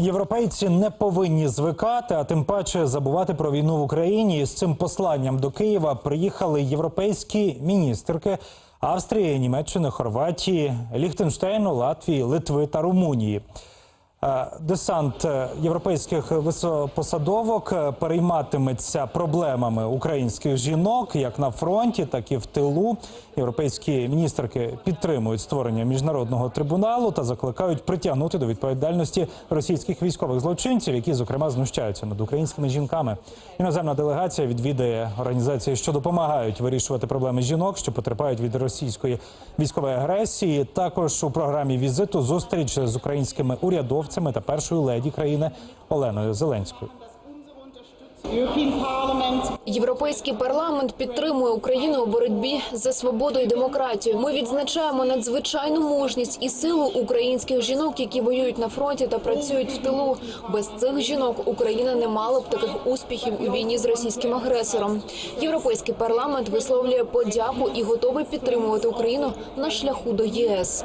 Європейці не повинні звикати, а тим паче забувати про війну в Україні. І з цим посланням до Києва приїхали європейські міністерки Австрії, Німеччини, Хорватії, Ліхтенштейну, Латвії, Литви та Румунії. Е, Десант е, європейських високопосадовок е, перейматиметься проблемами українських жінок як на фронті, так і в тилу. Європейські міністерки підтримують створення міжнародного трибуналу та закликають притягнути до відповідальності російських військових злочинців, які зокрема знущаються над українськими жінками. Іноземна делегація відвідає організації, що допомагають вирішувати проблеми жінок, що потерпають від російської військової агресії. Також у програмі візиту зустріч з українськими урядовцями та першою леді країни Оленою Зеленською. Європейський парламент підтримує Україну у боротьбі за свободу і демократію. Ми відзначаємо надзвичайну мужність і силу українських жінок, які воюють на фронті та працюють в тилу. Без цих жінок Україна не мала б таких успіхів у війні з російським агресором. Європейський парламент висловлює подяку і готовий підтримувати Україну на шляху до ЄС.